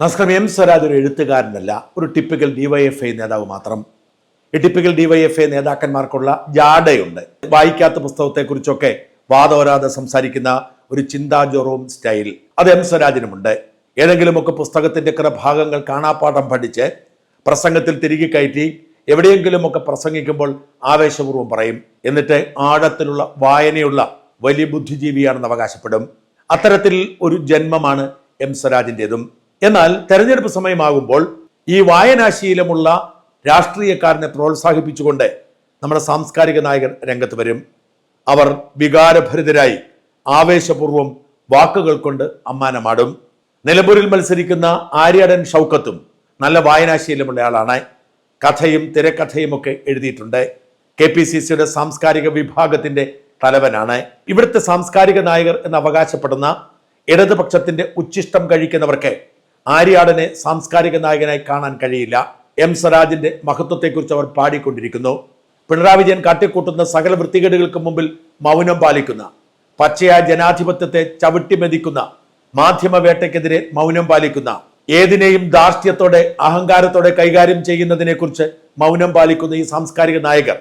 നമസ്കാരം. എം സ്വരാജ് ഒരു എഴുത്തുകാരനല്ല ഒരു ടിപ്പിക്കൽ ഡിവൈഎഫ്ഐ നേതാവ് മാത്രം. ഈ ടിപ്പിക്കൽ ഡിവൈഎഫ്ഐ നേതാക്കന്മാർക്കുള്ള ജാടയുണ്ട്. വായിക്കാത്ത പുസ്തകത്തെക്കുറിച്ചൊക്കെ വാദോരാതെ സംസാരിക്കുന്ന ഒരു ചിന്താജോറോം സ്റ്റൈൽ അത് എം സ്വരാജിനുമുണ്ട്. ഏതെങ്കിലുമൊക്കെ പുസ്തകത്തിന്റെ ചില ഭാഗങ്ങൾ കാണാപ്പാഠം പഠിച്ച് പ്രസംഗത്തിൽ തിരികെ കയറ്റി എവിടെയെങ്കിലുമൊക്കെ പ്രസംഗിക്കുമ്പോൾ ആവേശപൂർവം പറയും. എന്നിട്ട് ആഴത്തിലുള്ള വായനയുള്ള വലിയ ബുദ്ധിജീവിയാണെന്ന് അവകാശപ്പെടും. അത്തരത്തിൽ ഒരു ജന്മമാണ് എം സ്വരാജിന്റെതും എന്നാൽ തെരഞ്ഞെടുപ്പ് സമയമാകുമ്പോൾ ഈ വായനാശീലമുള്ള രാഷ്ട്രീയക്കാരനെ പ്രോത്സാഹിപ്പിച്ചുകൊണ്ട് നമ്മുടെ സാംസ്കാരിക നായകൻ രംഗത്ത് വരും. അവർ വികാരഭരിതരായി ആവേശപൂർവം വാക്കുകൾ കൊണ്ട് അമ്മാനമാടും. നിലമ്പൂരിൽ മത്സരിക്കുന്ന ആര്യാടൻ ഷൗക്കത്തും നല്ല വായനാശീലമുള്ള ആളാണ്. കഥയും തിരക്കഥയും ഒക്കെ എഴുതിയിട്ടുണ്ട്. കെ പി സി സിയുടെ സാംസ്കാരിക വിഭാഗത്തിന്റെ തലവനാണ്. ഇവിടുത്തെ സാംസ്കാരിക നായകർ എന്ന് അവകാശപ്പെടുന്ന ഇടതുപക്ഷത്തിന്റെ ഉച്ചിഷ്ടം കഴിക്കുന്നവർക്ക് ആര്യാടനെ സാംസ്കാരിക നായകനായി കാണാൻ കഴിയില്ല. എം സ്വരാജിന്റെ മഹത്വത്തെക്കുറിച്ച് അവർ പാടിക്കൊണ്ടിരിക്കുന്നു. പിണറായി വിജയൻ കാട്ടിക്കൂട്ടുന്ന സകല വൃത്തികേടുകൾക്ക് മുമ്പിൽ മൗനം പാലിക്കുന്ന പച്ചയായ ജനാധിപത്യത്തെ ചവിട്ടിമെതിക്കുന്ന മാധ്യമവേട്ടയ്ക്കെതിരെ മൗനം പാലിക്കുന്ന ഏതിനെയും ധാർഷ്ട്യത്തോടെ അഹങ്കാരത്തോടെ കൈകാര്യം ചെയ്യുന്നതിനെക്കുറിച്ച് മൗനം പാലിക്കുന്ന ഈ സാംസ്കാരിക നായകർ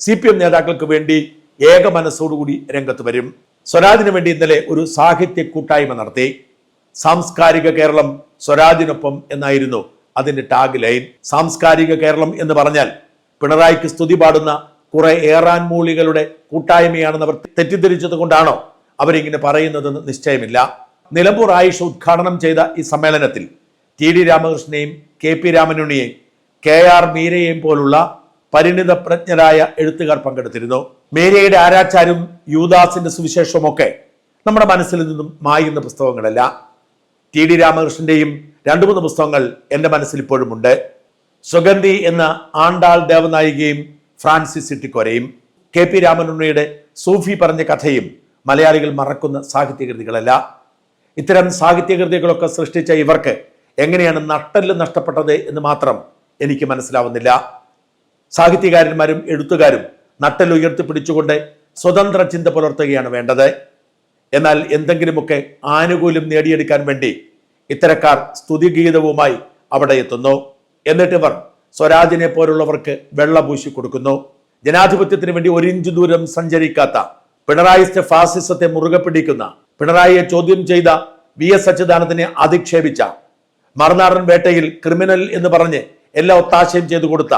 സി പി എം നേതാക്കൾക്ക് വേണ്ടി ഏക മനസ്സോടുകൂടി രംഗത്ത് വരും. സ്വരാജിന് വേണ്ടി ഇന്നലെ ഒരു സാഹിത്യ കൂട്ടായ്മ നടത്തി. സാംസ്കാരിക കേരളം സ്വരാജിനൊപ്പം എന്നായിരുന്നു അതിന്റെ ടാഗ് ലൈൻ. സാംസ്കാരിക കേരളം എന്ന് പറഞ്ഞാൽ പിണറായിക്ക് സ്തുതി പാടുന്ന കുറെ ഏറാൻ മൂളികളുടെ കൂട്ടായ്മയാണെന്ന് അവർ തെറ്റിദ്ധരിച്ചത് കൊണ്ടാണോ അവരിങ്ങനെ പറയുന്നതെന്ന് നിശ്ചയമില്ല. നിലമ്പൂർ ആയിഷ ഉദ്ഘാടനം ചെയ്ത ഈ സമ്മേളനത്തിൽ ടി ഡി രാമകൃഷ്ണനെയും കെ പി രാമനുണ്ണിയെയും കെ ആർ മീരയെയും പോലുള്ള പരിണിത പ്രജ്ഞരായ എഴുത്തുകാർ പങ്കെടുത്തിരുന്നു. മേരിയുടെ ആരാച്ചാരും യൂദാസിന്റെ സുവിശേഷവുമൊക്കെ നമ്മുടെ മനസ്സിൽ നിന്നും മായുന്ന പുസ്തകങ്ങളല്ല. ടി ഡി രാമകൃഷ്ണന്റെയും രണ്ടു മൂന്ന് പുസ്തകങ്ങൾ എന്റെ മനസ്സിൽ ഇപ്പോഴും ഉണ്ട് സുഗന്ധി എന്ന ആണ്ടാൾ ദേവനായികയും ഫ്രാൻസിസ് ഇട്ടിക്കൊരയും കെ പി രാമനുണ്ണിയുടെ സൂഫി പറഞ്ഞ കഥയും മലയാളികൾ മറക്കുന്ന സാഹിത്യകൃതികളല്ല. ഇത്തരം സാഹിത്യകൃതികളൊക്കെ സൃഷ്ടിച്ച ഇവർക്ക് എങ്ങനെയാണ് നട്ടൽ നഷ്ടപ്പെട്ടത് എന്ന് മാത്രം എനിക്ക് മനസ്സിലാവുന്നില്ല. സാഹിത്യകാരന്മാരും എഴുത്തുകാരും നട്ടൽ ഉയർത്തിപ്പിടിച്ചുകൊണ്ട് സ്വതന്ത്ര ചിന്ത പുലർത്തുകയാണ് വേണ്ടത്. എന്നാൽ എന്തെങ്കിലുമൊക്കെ ആനുകൂല്യം നേടിയെടുക്കാൻ വേണ്ടി ഇത്തരക്കാർ സ്തുതിഗീതവുമായി അവിടെ എത്തുന്നു. എന്നിട്ടിവർ സ്വരാജിനെ പോലുള്ളവർക്ക് വെള്ള പൂശി കൊടുക്കുന്നു. ജനാധിപത്യത്തിന് വേണ്ടി ഒരിഞ്ച് ദൂരം സഞ്ചരിക്കാത്ത പിണറായി ഫാസിസത്തെ മുറുകെ പിടിക്കുന്ന പിണറായിയെ ചോദ്യം ചെയ്ത വി എസ് അച്യുതാനന്ദനെ അധിക്ഷേപിച്ച മറുനാടൻ വേട്ടയിൽ ക്രിമിനൽ എന്ന് പറഞ്ഞ് എല്ലാ ഒത്താശയും ചെയ്തു കൊടുത്ത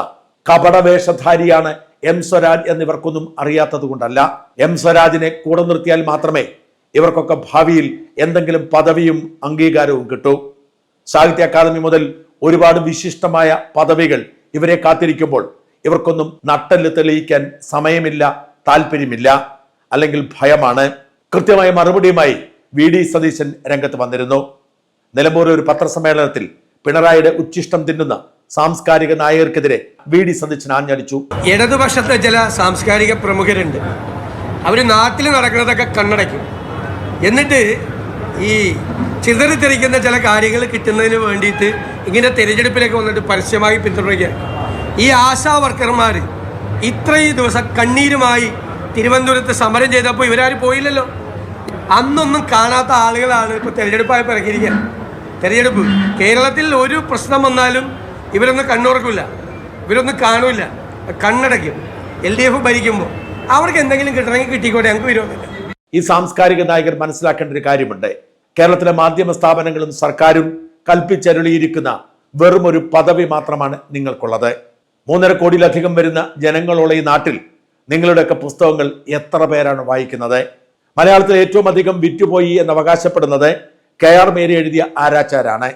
കപടവേഷധാരിയാണ് എം സ്വരാജ് എന്നിവർക്കൊന്നും അറിയാത്തത് കൊണ്ടല്ല എം സ്വരാജിനെ കൂടെ നിർത്തിയാൽ മാത്രമേ ഇവർക്കൊക്കെ ഭാവിയിൽ എന്തെങ്കിലും പദവിയും അംഗീകാരവും കിട്ടൂ. സാഹിത്യ അക്കാദമി മുതൽ ഒരുപാട് വിശിഷ്ടമായ പദവികൾ ഇവരെ കാത്തിരിക്കുമ്പോൾ ഇവർക്കൊന്നും നട്ടൽ തെളിയിക്കാൻ സമയമില്ല താല്പര്യമില്ല അല്ലെങ്കിൽ ഭയമാണ്. കൃത്യമായ മറുപടിയുമായി വി ഡി സതീശൻ രംഗത്ത് വന്നിരുന്നു. നിലമ്പൂർ ഒരു പത്രസമ്മേളനത്തിൽ പിണറായിയുടെ ഉച്ചിഷ്ടം തിന്നുന്ന സാംസ്കാരിക നായകർക്കെതിരെ വി ഡി സതീശൻ ആഞ്ഞടിച്ചു. ഇടതുപക്ഷത്തെ ചില സാംസ്കാരിക പ്രമുഖരുണ്ട്. അവർ നാട്ടിൽ നടക്കുന്നതൊക്കെ കണ്ണടയ്ക്കും. എന്നിട്ട് ഈ ചിതറിത്തെറിക്കുന്ന ചില കാര്യങ്ങൾ കിട്ടുന്നതിന് വേണ്ടിയിട്ട് ഇങ്ങനെ തിരഞ്ഞെടുപ്പിലേക്ക് വന്നിട്ട് പരസ്യമായി പിന്തുണയ്ക്കുക ഈ ആശാ വർക്കർമാർ ഇത്രയും ദിവസം കണ്ണീരുമായി തിരുവനന്തപുരത്ത് സമരം ചെയ്തപ്പോൾ ഇവരാരും പോയില്ലല്ലോ. അന്നൊന്നും കാണാത്ത ആളുകളാണ് ഇപ്പോൾ തിരഞ്ഞെടുപ്പായി പിറക്കിയിരിക്കുക തിരഞ്ഞെടുപ്പ്. കേരളത്തിൽ ഒരു പ്രശ്നം വന്നാലും ഇവരൊന്നും കണ്ണുറക്കില്ല ഇവരൊന്നും കാണൂല. കണ്ണടയ്ക്കും. എൽ ഡി എഫ് ഭരിക്കുമ്പോൾ അവർക്ക് എന്തെങ്കിലും കിട്ടണമെങ്കിൽ കിട്ടിക്കോട്ടെ ഞങ്ങൾക്ക് വിരോധമില്ല. ഈ സാംസ്കാരിക നായകർ മനസ്സിലാക്കേണ്ട ഒരു കാര്യമുണ്ട്. കേരളത്തിലെ മാധ്യമ സ്ഥാപനങ്ങളും സർക്കാരും കൽപ്പിച്ചരുളിയിരിക്കുന്ന വെറും ഒരു പദവി മാത്രമാണ് നിങ്ങൾക്കുള്ളത്. മൂന്നര കോടിയിലധികം വരുന്ന ജനങ്ങളുള്ള ഈ നാട്ടിൽ നിങ്ങളുടെയൊക്കെ പുസ്തകങ്ങൾ എത്ര പേരാണ് വായിക്കുന്നത്? മലയാളത്തിൽ ഏറ്റവും അധികം വിറ്റുപോയി എന്ന് അവകാശപ്പെടുന്നത് കെ ആർ മേരി എഴുതിയ ആരാച്ചാരാണ്.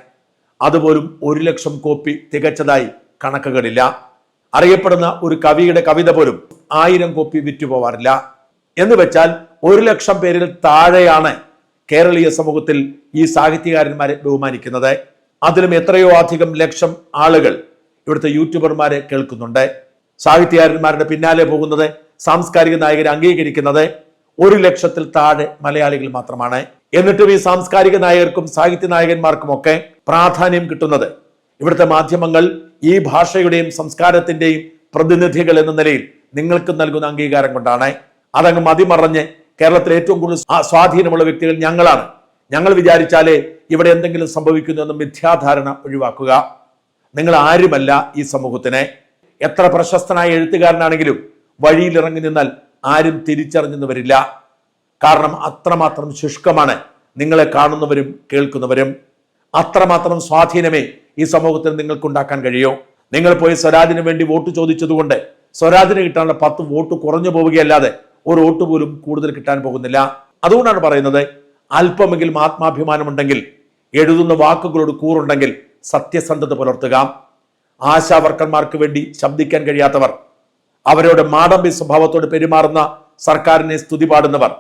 അതുപോലും ഒരു ലക്ഷം കോപ്പി തികച്ചതായി കണക്കുകളില്ല. അറിയപ്പെടുന്ന ഒരു കവിയുടെ കവിത പോലും ആയിരം കോപ്പി വിറ്റുപോവാറില്ല. എന്ന് വെച്ചാൽ ഒരു ലക്ഷം പേരിൽ താഴെയാണ് കേരളീയ സമൂഹത്തിൽ ഈ സാഹിത്യകാരന്മാരെ ബഹുമാനിക്കുന്നത്. അതിലും എത്രയോ അധികം ലക്ഷം ആളുകൾ ഇവിടുത്തെ യൂട്യൂബർമാരെ കേൾക്കുന്നുണ്ട്. സാഹിത്യകാരന്മാരുടെ പിന്നാലെ പോകുന്നത് സാംസ്കാരിക നായകരെ അംഗീകരിക്കുന്നത് ഒരു ലക്ഷത്തിൽ താഴെ മലയാളികൾ മാത്രമാണ്. എന്നിട്ടും ഈ സാംസ്കാരിക നായകർക്കും സാഹിത്യ നായകന്മാർക്കുമൊക്കെ പ്രാധാന്യം കിട്ടുന്നത്. ഇവിടുത്തെ മാധ്യമങ്ങൾ ഈ ഭാഷയുടെയും സംസ്കാരത്തിന്റെയും പ്രതിനിധികൾ എന്ന നിലയിൽ നിങ്ങൾക്ക് നൽകുന്ന അംഗീകാരം കൊണ്ടാണ്. അതങ്ങ് മതിമറഞ്ഞ് കേരളത്തിലെ ഏറ്റവും കൂടുതൽ സ്വാധീനമുള്ള വ്യക്തികൾ ഞങ്ങളാണ്. ഞങ്ങൾ വിചാരിച്ചാലേ ഇവിടെ എന്തെങ്കിലും സംഭവിക്കുന്നു എന്ന മിഥ്യാധാരണ ഒഴിവാക്കുക. നിങ്ങൾ ആരുമല്ല ഈ സമൂഹത്തിനെ. എത്ര പ്രശസ്തനായ എഴുത്തുകാരനാണെങ്കിലും വഴിയിലിറങ്ങി നിന്നാൽ ആരും തിരിച്ചറിഞ്ഞെന്ന് വരില്ല കാരണം അത്രമാത്രം ശുഷ്കമാണ് നിങ്ങളെ കാണുന്നവരും കേൾക്കുന്നവരും. അത്രമാത്രം സ്വാധീനമേ ഈ സമൂഹത്തിൽ നിങ്ങൾക്കുണ്ടാക്കാൻ കഴിയൂ. നിങ്ങൾ പോയി സ്വരാജിന് വേണ്ടി വോട്ട് ചോദിച്ചതുകൊണ്ട് സ്വരാജിന് കിട്ടാനുള്ള പത്ത് വോട്ട് കുറഞ്ഞു പോവുകയല്ലാതെ ഒരു വോട്ട് പോലും കൂടുതൽ കിട്ടാൻ പോകുന്നില്ല. അതുകൊണ്ടാണ് പറയുന്നത് അല്പമെങ്കിലും ആത്മാഭിമാനമുണ്ടെങ്കിൽ എഴുതുന്ന വാക്കുകളോട് കൂറുണ്ടെങ്കിൽ സത്യസന്ധത പുലർത്തുക. ആശാവർക്കന്മാർക്ക് വേണ്ടി ശബ്ദിക്കാൻ കഴിയാത്തവർ അവരുടെ മാടമ്പി സ്വഭാവത്തോട് പെരുമാറുന്ന സർക്കാരിനെ സ്തുതി പാടുന്നവർ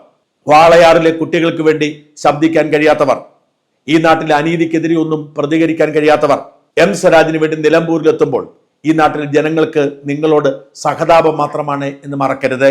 വാളയാറിലെ കുട്ടികൾക്ക് വേണ്ടി ശബ്ദിക്കാൻ കഴിയാത്തവർ ഈ നാട്ടിലെ അനീതിക്കെതിരെ ഒന്നും പ്രതികരിക്കാൻ കഴിയാത്തവർ എം സ്വരാജിന് വേണ്ടി നിലമ്പൂരിലെത്തുമ്പോൾ ഈ നാട്ടിലെ ജനങ്ങൾക്ക് നിങ്ങളോട് സഹതാപം മാത്രമാണ് എന്ന് മറക്കരുത്.